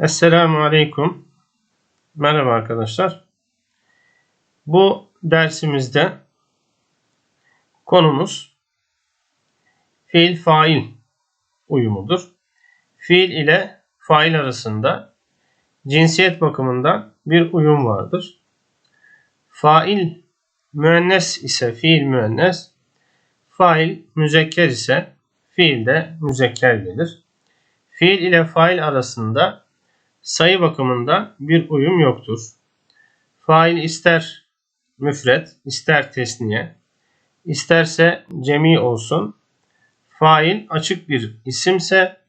Esselamu Aleyküm. Merhaba arkadaşlar. Bu dersimizde konumuz fiil fail uyumudur. Fiil ile fail arasında cinsiyet bakımından bir uyum vardır. Fail müennes ise fiil müennes, fail müzekker ise fiil de müzekker gelir. Fiil ile fail arasında sayı bakımından bir uyum yoktur. Fail ister müfret, ister tesniye, isterse cemi olsun. Fail açık bir isimse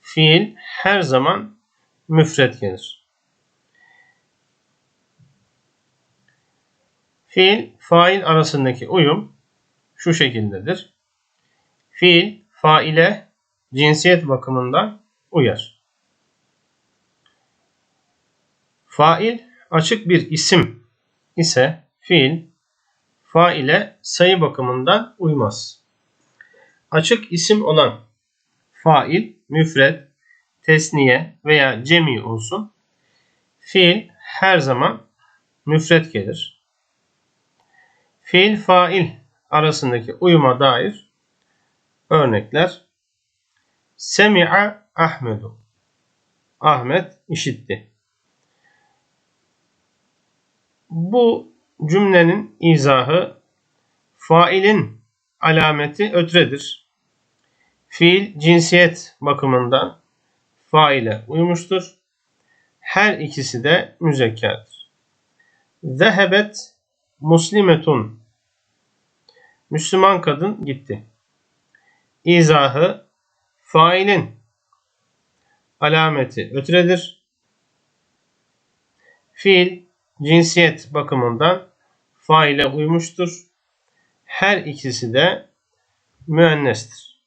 fiil her zaman müfret gelir. Fiil, fail arasındaki uyum şu şekildedir. Fiil, faile cinsiyet bakımından uyar. Fail açık bir isim ise fiil faile sayı bakımından uymaz. Açık isim olan fail, müfred, tesniye veya cemi olsun. Fiil her zaman müfred gelir. Fiil fail arasındaki uyuma dair örnekler. Semi'a Ahmedu. Ahmet işitti. Bu cümlenin izahı failin alameti ötredir. Fiil cinsiyet bakımından faile uymuştur. Her ikisi de müzekkerdir. Zehebet muslimetun Müslüman kadın gitti. İzahı failin alameti ötredir. Fiil cinsiyet bakımından faile uymuştur. Her ikisi de müennestir.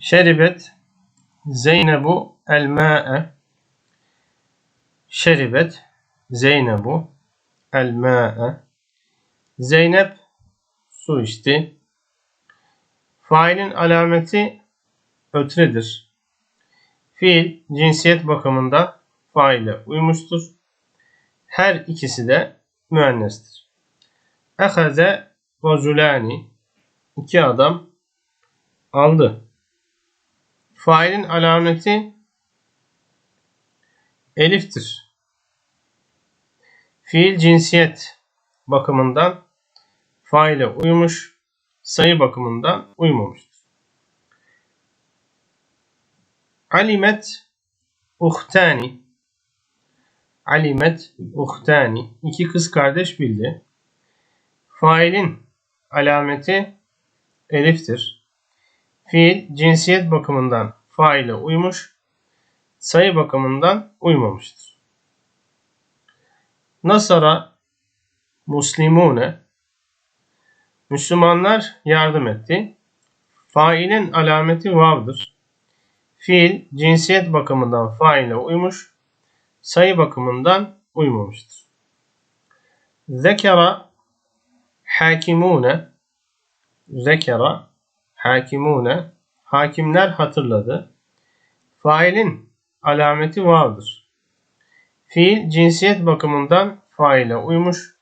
Şeribet Zeynebu el ma'e Şeribet Zeynebu el ma'e Zeynep su içti. Failin alameti ötredir. Fiil cinsiyet bakımından faile uymuştur. Her ikisi de müennestir. Ehaze racülani iki adam aldı. Failin alameti eliftir. Fiil cinsiyet bakımından faile uymuş, sayı bakımından uymamıştır. Alimet uhtani alimet uhtani iki kız kardeş bildi. Failin alameti eliftir. Fiil cinsiyet bakımından faile uymuş, sayı bakımından uymamıştır. Nasara muslimune Müslümanlar yardım etti. Failin alameti vav'dır. Fiil cinsiyet bakımından faile uymuş, sayı bakımından uymamıştır. Zekera hakimune zekera hakimune hakimler hatırladı. Failin alameti vav'dır. Fiil cinsiyet bakımından faile uymuş,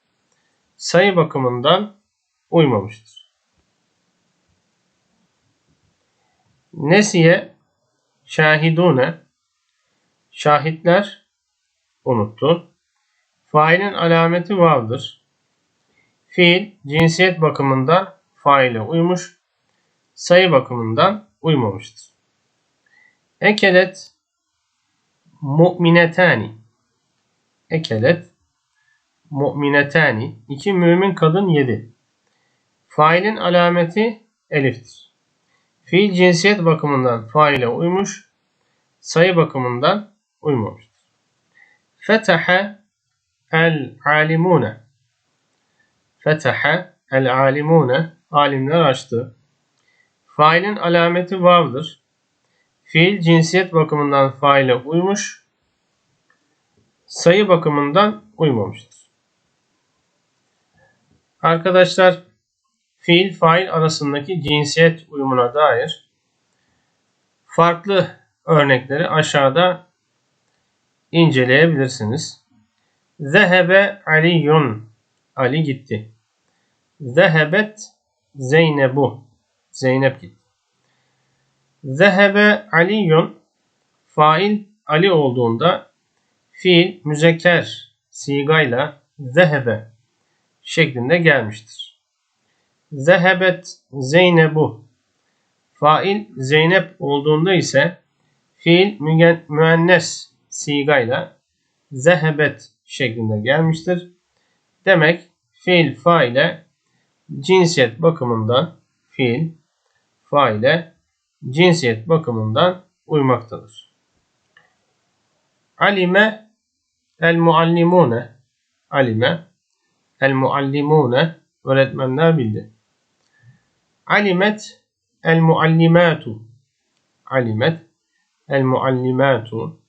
sayı bakımından uymamıştır. Nesiye şahidune şahitler unuttu. Failin alameti vav'dır. Fiil cinsiyet bakımından faile uymuş, sayı bakımından uymamıştır. Ekelet mu'minetani Ekelet mu'minetani iki mümin kadın yedi. Failin alameti eliftir. Fiil cinsiyet bakımından faile uymuş, sayı bakımından uymamıştır. Fetaha el alimune. Fetaha el alimune. Alimler açtı. Failin alameti vav'dır. Fiil cinsiyet bakımından faile uymuş, sayı bakımından uymamıştır. Arkadaşlar fiil fail arasındaki cinsiyet uyumuna dair farklı örnekleri aşağıda inceleyebilirsiniz. Zehebe Aliyun. Ali gitti. Zehebet Zeynebu. Zeynep gitti. Zehebe Aliyun fail Ali olduğunda fiil müzekker sigayla zehebe şeklinde gelmiştir. Zehebet Zeynebu fail Zeynep olduğunda ise fiil müennes sigayla zehebet şeklinde gelmiştir. Demek fiil faile cinsiyet bakımından fiil faile cinsiyet bakımından uymaktadır. Alime el muallimune alime el muallimune öğretmenler bildi. Alimet el muallimatu alimet el muallimatu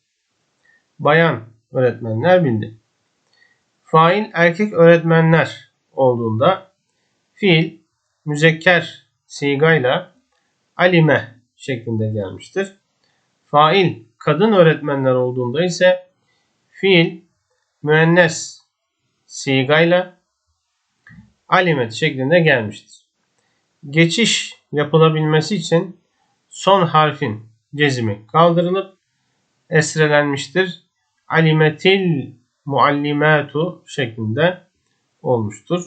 bayan öğretmenler bildi. Fail erkek öğretmenler olduğunda fiil müzekker sigayla alime şeklinde gelmiştir. Fail kadın öğretmenler olduğunda ise fiil müennes sigayla alimet şeklinde gelmiştir. Geçiş yapılabilmesi için son harfin cezimi kaldırılıp esrelenmiştir. Alimetil muallimatu şeklinde olmuştur.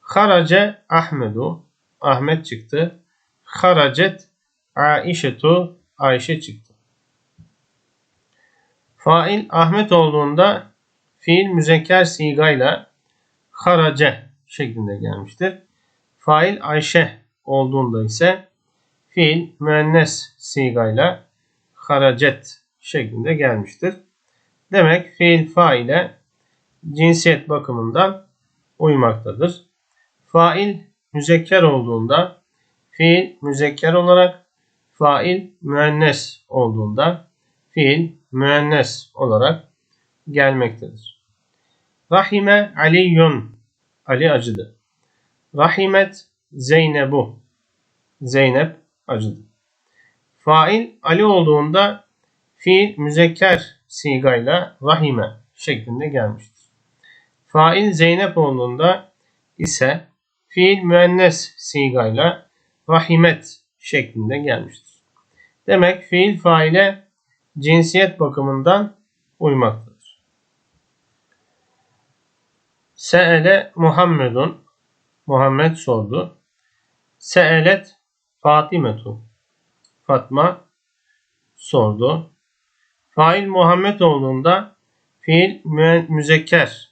Harace Ahmedu Ahmet çıktı. Haracet Aişetu Ayşe çıktı. Fail Ahmet olduğunda fiil müzekker sigayla harace şeklinde gelmiştir. Fail Ayşe olduğunda ise fiil müennes sigayla haracet şeklinde gelmiştir. Demek fiil faile cinsiyet bakımından uymaktadır. Fail müzekker olduğunda fiil müzekker olarak fail müennes olduğunda fiil müennes olarak gelmektedir. Rahime Aliyun Ali acıdı. Rahimet Zeynebu Zeynep acıdı. Fail Ali olduğunda fiil müzekker sigayla rahime şeklinde gelmiştir. Fail Zeynep olduğunda ise fiil müennes sigayla rahimet şeklinde gelmiştir. Demek fiil faile cinsiyet bakımından uymaktadır. Se'ele Muhammedun Muhammed sordu. Se'elet Fatimetu Fatma sordu. Fail Muhammed olduğunda fiil müzekker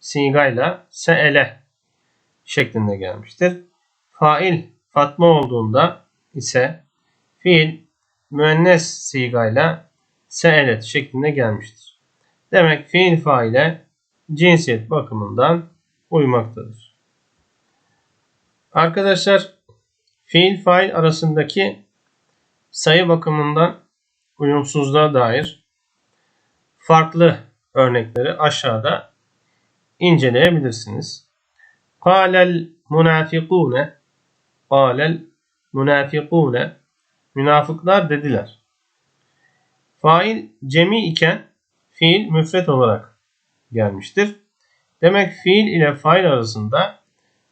sigayla se'ele şeklinde gelmiştir. Fail Fatma olduğunda ise fiil müennes sigayla se'elet şeklinde gelmiştir. Demek fiil faile cinsiyet bakımından uymaktadır. Arkadaşlar fiil fail arasındaki sayı bakımından uyumsuzluğa dair farklı örnekleri aşağıda inceleyebilirsiniz. Kâlel munafikûne Kâlel munafikûne Münafıklar dediler. Fail cemi iken fiil müfret olarak gelmiştir. Demek fiil ile fail arasında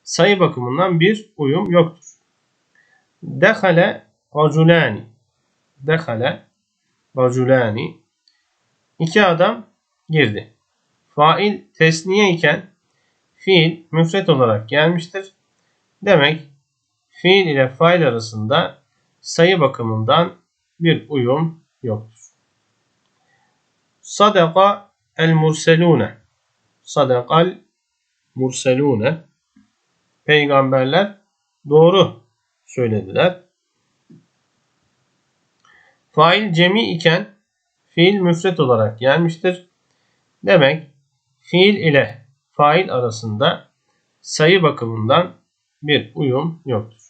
sayı bakımından bir uyum yoktur. Dehale raculani Dehale raculani İki adam girdi. Fail tesniye iken fiil müfret olarak gelmiştir. Demek fiil ile fail arasında sayı bakımından bir uyum yoktur. Sadaka el murselune Sadakal murselune Peygamberler doğru söylediler. Fail cemi iken fiil müfret olarak gelmiştir. Demek fiil ile fail arasında sayı bakımından bir uyum yoktur.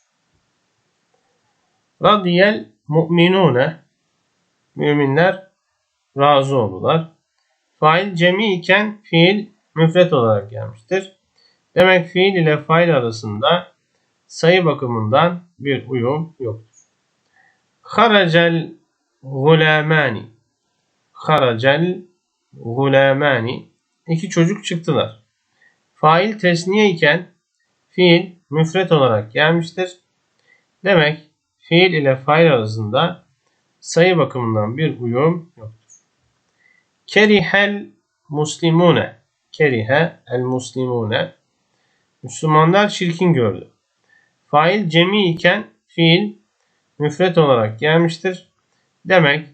Radiyel mu'minune müminler razı oldular. Fail cemi iken fiil müfret olarak gelmiştir. Demek fiil ile fail arasında sayı bakımından bir uyum yoktur. Haracel gulamani. Haracel gulamani. İki çocuk çıktılar. Fail tesniye iken fiil müfret olarak gelmiştir. Demek fiil ile fail arasında sayı bakımından bir uyum yoktur. Kerihel muslimune. Kerihe el muslimune. Müslümanlar çirkin gördü. Fail cemi iken fiil müfret olarak gelmiştir. Demek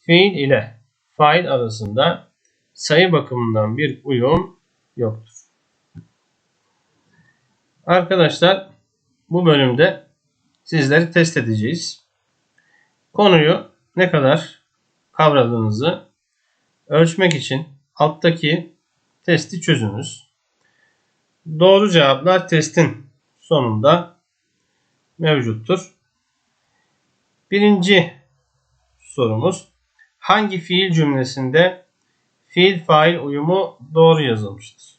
fiil ile fail arasında sayı bakımından bir uyum yoktur. Arkadaşlar bu bölümde sizleri test edeceğiz. Konuyu ne kadar kavradığınızı ölçmek için alttaki testi çözünüz. Doğru cevaplar testin sonunda mevcuttur. Birinci sorumuz hangi fiil cümlesinde fiil fail uyumu doğru yazılmıştır?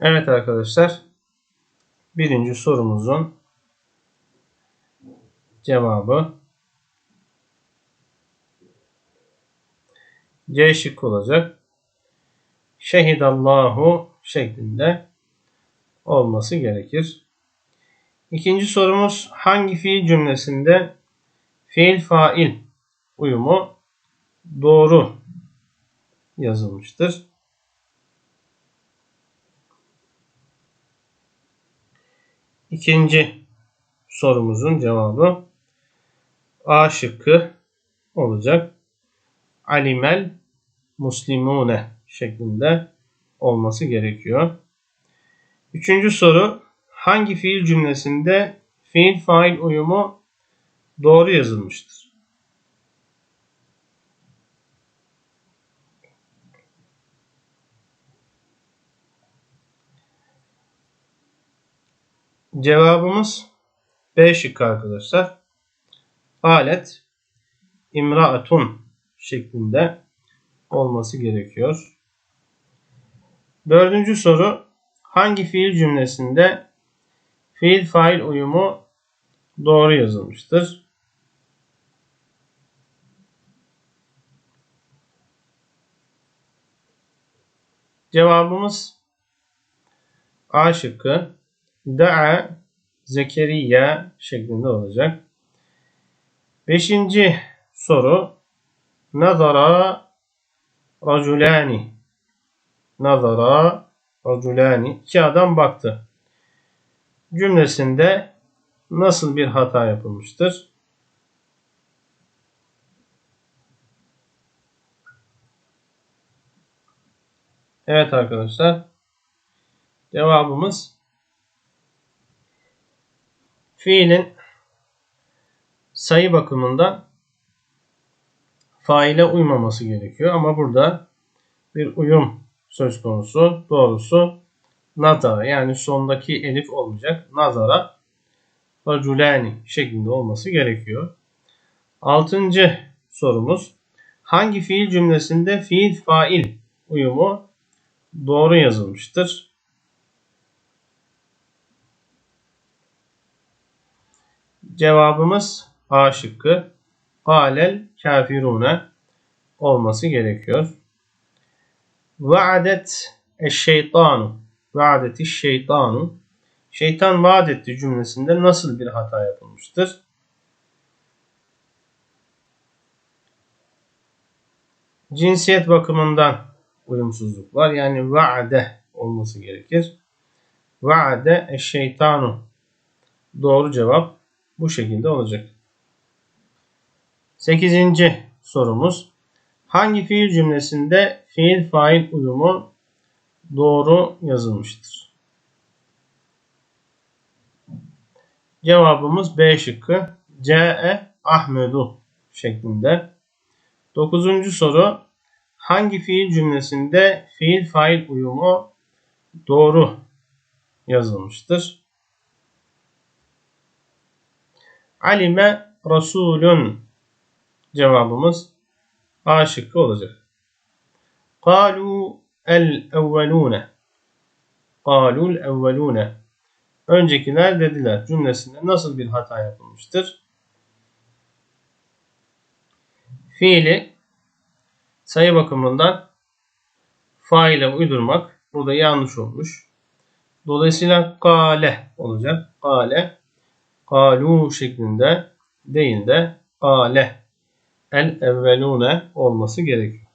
Evet arkadaşlar birinci sorumuzun cevabı C şık olacak. Şehidallahu şeklinde olması gerekir. İkinci sorumuz hangi fiil cümlesinde fiil fail uyumu doğru yazılmıştır? İkinci sorumuzun cevabı A şıkkı olacak. Alimel muslimune şeklinde olması gerekiyor. Üçüncü soru hangi fiil cümlesinde fiil fail uyumu doğru yazılmıştır? Cevabımız B şıkkı arkadaşlar. Alet imraatun şeklinde olması gerekiyor. Dördüncü soru hangi fiil cümlesinde fiil fail uyumu doğru yazılmıştır? Cevabımız A şıkkı da'a Zekeriya şeklinde olacak. Beşinci soru nazara raculani nazara raculani iki adam baktı. Cümlesinde nasıl bir hata yapılmıştır? Evet arkadaşlar. Cevabımız fiilin sayı bakımından faile uymaması gerekiyor. Ama burada bir uyum söz konusu. Doğrusu nazara yani sondaki elif olmayacak. Nazara raculani şeklinde olması gerekiyor. Altıncı sorumuz. Hangi fiil cümlesinde fiil fail uyumu doğru yazılmıştır? Cevabımız A şıkkı. Kalel kafirune olması gerekiyor. Vaadet eşşeytanu. Vaadeti şeytanu. Şeytan vaat etti cümlesinde nasıl bir hata yapılmıştır? Cinsiyet bakımından uyumsuzluk var. Yani vaade olması gerekir. Vaade eşşeytanu. Doğru cevap bu şekilde olacak. Sekizinci sorumuz. Hangi fiil cümlesinde fiil fail uyumu doğru yazılmıştır? Cevabımız B şıkkı. C'e Ahmedu şeklinde. Dokuzuncu soru. Hangi fiil cümlesinde fiil fail uyumu doğru yazılmıştır? Alime Resulün cevabımız A şıkkı olacak. Kalu el evvelune Kalul evvelune Öncekiler dediler cümlesinde nasıl bir hata yapılmıştır? Fiili sayı bakımından faile uydurmak burada yanlış olmuş. Dolayısıyla kale olacak. Kale kalu şeklinde değil de kale el evvelune olması gerekiyor.